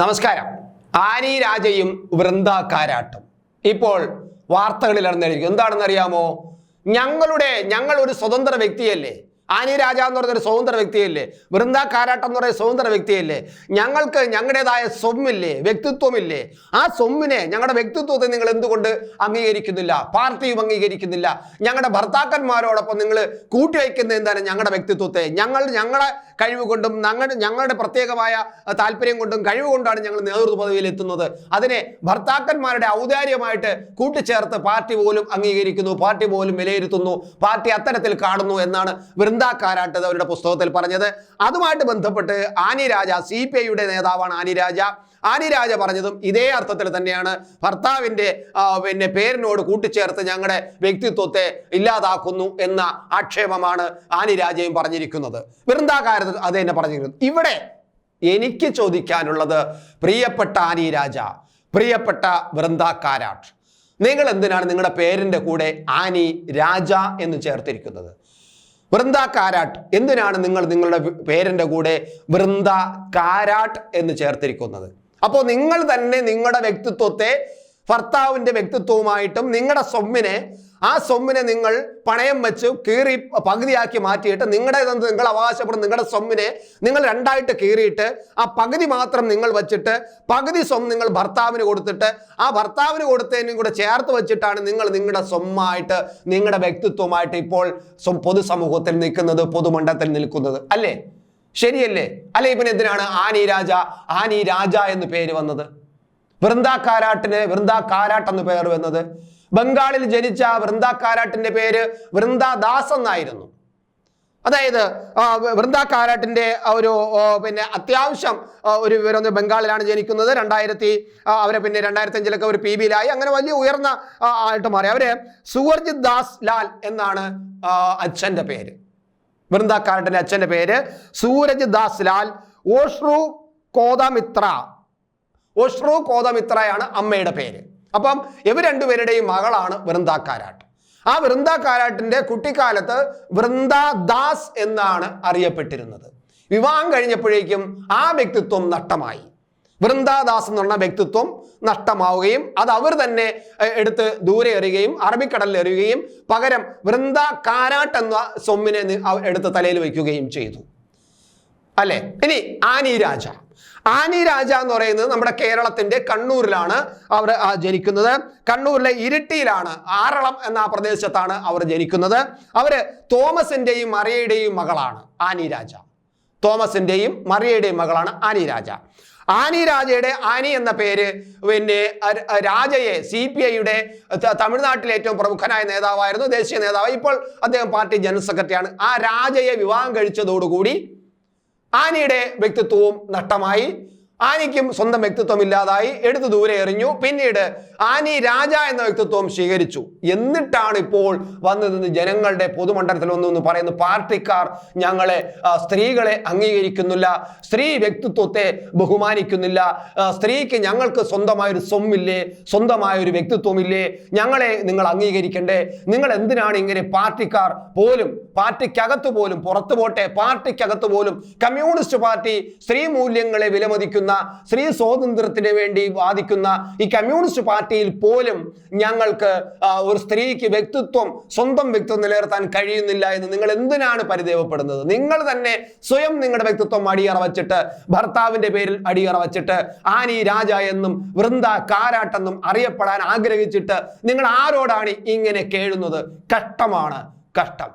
നമസ്കാരം. ആനി രാജയും വൃന്ദ കാരാട്ടും ഇപ്പോൾ വാർത്തകളിൽ ഇറന്നിരിക്കും എന്താണെന്ന് അറിയാമോ ഞങ്ങളുടെ ഞങ്ങൾ ഒരു സ്വതന്ത്ര വ്യക്തിയല്ലേ? ആനി രാജ എന്ന് പറയുന്ന ഒരു സ്വതന്ത്ര വ്യക്തിയല്ലേ? വൃന്ദ കാരാട്ടം എന്ന് പറയുന്ന സ്വതന്ത്ര വ്യക്തിയല്ലേ? ഞങ്ങൾക്ക് ഞങ്ങളുടേതായ സ്വമ്മില്ലേ? വ്യക്തിത്വമില്ലേ? ആ സ്വമ്മിനെ ഞങ്ങളുടെ വ്യക്തിത്വത്തെ നിങ്ങൾ എന്തുകൊണ്ട് അംഗീകരിക്കുന്നില്ല? പാർട്ടിയും അംഗീകരിക്കുന്നില്ല. ഞങ്ങളുടെ ഭർത്താക്കന്മാരോടൊപ്പം നിങ്ങൾ കൂട്ടിവയ്ക്കുന്ന എന്താണ് ഞങ്ങളുടെ വ്യക്തിത്വത്തെ? ഞങ്ങൾ ഞങ്ങളുടെ കഴിവ് കൊണ്ടും ഞങ്ങളുടെ ഞങ്ങളുടെ പ്രത്യേകമായ താല്പര്യം കൊണ്ടും കഴിവ് കൊണ്ടാണ് ഞങ്ങൾ നേതൃത്വ പദവിയിൽ എത്തുന്നത്. അതിനെ ഭർത്താക്കന്മാരുടെ ഔദാര്യമായിട്ട് കൂട്ടിച്ചേർത്ത് പാർട്ടി പോലും അംഗീകരിക്കുന്നു പാർട്ടി പോലും വിലയിരുത്തുന്നു പാർട്ടി അത്തരത്തിൽ കാണുന്നു എന്നാണ് വൃന്ദ കാരാട്ട് അവരുടെ പുസ്തകത്തിൽ പറഞ്ഞത്? അതുമായിട്ട് ബന്ധപ്പെട്ട് ആനി രാജ സി പി ഐയുടെ നേതാവാണ് ആനി ആനിരാജ ആനി രാജ പറഞ്ഞതും ഇതേ അർത്ഥത്തിൽ തന്നെയാണ്. ഭർത്താവിന്റെ പിന്നെ പേരിനോട് കൂട്ടിച്ചേർത്ത് ഞങ്ങളുടെ വ്യക്തിത്വത്തെ ഇല്ലാതാക്കുന്നു എന്ന ആക്ഷേപമാണ് ആനിരാജയും പറഞ്ഞിരിക്കുന്നത്. വൃന്ദാകാരത്തിൽ അത് തന്നെ പറഞ്ഞിരിക്കുന്നത് ഇവിടെ എനിക്ക് ചോദിക്കാനുള്ളത് പ്രിയപ്പെട്ട ആനി രാജ പ്രിയപ്പെട്ട വൃന്ദാകാരാട്ട് നിങ്ങൾ എന്തിനാണ് നിങ്ങളുടെ പേരിന്റെ കൂടെ ആനി രാജ എന്ന് ചേർത്തിരിക്കുന്നത്? വൃന്ദ കാരാട്ട് എന്തിനാണ് നിങ്ങൾ നിങ്ങളുടെ പേരിന്റെ കൂടെ വൃന്ദ കാരാട്ട് എന്ന് ചേർത്തിരിക്കുന്നത്? അപ്പോൾ നിങ്ങൾ തന്നെ നിങ്ങളുടെ വ്യക്തിത്വത്തെ ഭർത്താവിന്റെ വ്യക്തിത്വവുമായിട്ടും നിങ്ങളുടെ സ്വമ്മിനെ ആ സ്വമ്മിനെ നിങ്ങൾ പണയം വെച്ച് കീറി പകുതിയാക്കി മാറ്റിയിട്ട് നിങ്ങളുടെ നിങ്ങൾ അവകാശപ്പെടുന്ന നിങ്ങളുടെ സ്വമ്മിനെ നിങ്ങൾ രണ്ടായിട്ട് കീറിയിട്ട് ആ പകുതി മാത്രം നിങ്ങൾ വെച്ചിട്ട് പകുതി സ്വം നിങ്ങൾ ഭർത്താവിന് കൊടുത്തിട്ട് ആ ഭർത്താവിന് കൊടുത്തതിനും കൂടെ ചേർത്ത് വെച്ചിട്ടാണ് നിങ്ങൾ നിങ്ങളുടെ സ്വമ്മായിട്ട് നിങ്ങളുടെ വ്യക്തിത്വമായിട്ട് ഇപ്പോൾ പൊതുസമൂഹത്തിൽ നിൽക്കുന്നത് പൊതുമണ്ഡലത്തിൽ നിൽക്കുന്നത്. അല്ലേ? ശരിയല്ലേ? അല്ലെ പിന്നെ എന്തിനാണ് ആനി രാജ ആനി രാജ എന്ന് പേര് വന്നത്? വൃന്ദ കാരാട്ടിന് കാരാട്ട് എന്ന് പേർ വന്നത് ബംഗാളിൽ ജനിച്ച വൃന്ദ കാരാട്ടിന്റെ പേര് വൃന്ദാദാസ് എന്നായിരുന്നു. അതായത് വൃന്ദ കാരാട്ടിന്റെ ഒരു പിന്നെ അത്യാവശ്യം ഒരു വിവരം ബംഗാളിലാണ് ജനിക്കുന്നത്. രണ്ടായിരത്തി അവരെ പിന്നെ രണ്ടായിരത്തി അഞ്ചിലൊക്കെ ഒരു പി ബിയിലായി അങ്ങനെ വലിയ ഉയർന്ന ആയിട്ട് മാറി. അവർ സുവർജിത് ദാസ് ലാൽ എന്നാണ് അച്ഛന്റെ പേര്. വൃന്ദ കാരാട്ടിന്റെ അച്ഛന്റെ പേര് സൂരജ് ദാസ് ലാൽ ഓഷ്രു കോതമിത്ര ഒഷ്രു കോതമിത്രയാണ് അമ്മയുടെ പേര്. അപ്പം ഇവർ രണ്ടുപേരുടെയും മകളാണ് വൃന്ദ കാരാട്ട്. ആ വൃന്ദ കുട്ടിക്കാലത്ത് വൃന്ദാദാസ് എന്നാണ് അറിയപ്പെട്ടിരുന്നത്. വിവാഹം കഴിഞ്ഞപ്പോഴേക്കും ആ വ്യക്തിത്വം നഷ്ടമായി. വൃന്ദാദാസ് എന്ന് പറഞ്ഞ വ്യക്തിത്വം നഷ്ടമാവുകയും അത് അവർ തന്നെ എടുത്ത് ദൂരെ എറിയുകയും അറബിക്കടലിൽ എറിയുകയും പകരം വൃന്ദ കാരാട്ട് എന്ന സൊമ്മിനെ എടുത്ത് തലയിൽ വയ്ക്കുകയും ചെയ്തു. അല്ലേ? ഇനി ആനി രാജ. ആനി രാജ എന്ന് പറയുന്നത് നമ്മുടെ കേരളത്തിന്റെ കണ്ണൂരിലാണ് അവർ ജനിക്കുന്നത്. കണ്ണൂരിലെ ഇരിട്ടിയിലാണ് ആറളം എന്ന പ്രദേശത്താണ് അവർ ജനിക്കുന്നത്. അവർ തോമസിന്റെയും മറിയയുടെയും മകളാണ് ആനി രാജ. തോമസിന്റെയും മറിയയുടെയും മകളാണ് ആനി രാജ. ആനി രാജയുടെ ആനി എന്ന പേര് പിന്നെ രാജയെ സി പി ഐയുടെ തമിഴ്നാട്ടിലെ ഏറ്റവും പ്രമുഖനായ നേതാവായിരുന്നു ദേശീയ നേതാവ്. ഇപ്പോൾ അദ്ദേഹം പാർട്ടി ജനറൽ സെക്രട്ടറിയാണ്. ആ രാജയെ വിവാഹം കഴിച്ചതോടുകൂടി ആനിയുടെ വ്യക്തിത്വവും നഷ്ടമായി. ആനിക്കും സ്വന്തം വ്യക്തിത്വം ഇല്ലാതായി എടുത്തു ദൂരെ എറിഞ്ഞു. പിന്നീട് ആനി രാജ എന്ന വ്യക്തിത്വം സ്വീകരിച്ചു. എന്നിട്ടാണ് ഇപ്പോൾ വന്നു നിന്ന് ജനങ്ങളുടെ പൊതുമണ്ഡലത്തിൽ വന്നു എന്ന് പറയുന്നു പാർട്ടിക്കാർ ഞങ്ങളെ സ്ത്രീകളെ അംഗീകരിക്കുന്നില്ല. സ്ത്രീ വ്യക്തിത്വത്തെ ബഹുമാനിക്കുന്നില്ല. സ്ത്രീക്ക് ഞങ്ങൾക്ക് സ്വന്തമായൊരു സ്വമ്മില്ലേ? സ്വന്തമായൊരു വ്യക്തിത്വമില്ലേ? ഞങ്ങളെ നിങ്ങൾ അംഗീകരിക്കണ്ടേ? നിങ്ങൾ എന്തിനാണ് ഇങ്ങനെ പാർട്ടിക്കാർ പോലും പാർട്ടിക്കകത്ത് പോലും പുറത്തു പോട്ടെ? പാർട്ടിക്കകത്ത് പോലും കമ്മ്യൂണിസ്റ്റ് പാർട്ടി സ്ത്രീ മൂല്യങ്ങളെ വിലമതിക്കുന്ന സ്ത്രീ സ്വാതന്ത്ര്യത്തിന് വേണ്ടി വാദിക്കുന്ന ഈ കമ്മ്യൂണിസ്റ്റ് പാർട്ടിയിൽ പോലും ഞങ്ങൾക്ക് ഒരു സ്ത്രീക്ക് വ്യക്തിത്വം സ്വന്തം വ്യക്തിത്വം നിലനിർത്താൻ കഴിയുന്നില്ല എന്ന് നിങ്ങൾ എന്തിനാണ് പരിദേവപ്പെടുന്നത്? നിങ്ങൾ തന്നെ സ്വയം നിങ്ങളുടെ വ്യക്തിത്വം അടിയറ വച്ചിട്ട് ഭർത്താവിന്റെ പേരിൽ അടിയറ വച്ചിട്ട് ആനി രാജ എന്നും വൃന്ദ കാരാട്ടെന്നും അറിയപ്പെടാൻ ആഗ്രഹിച്ചിട്ട് നിങ്ങൾ ആരോടാണ് ഇങ്ങനെ കേഴുന്നത്? കഷ്ടമാണ് കഷ്ടം.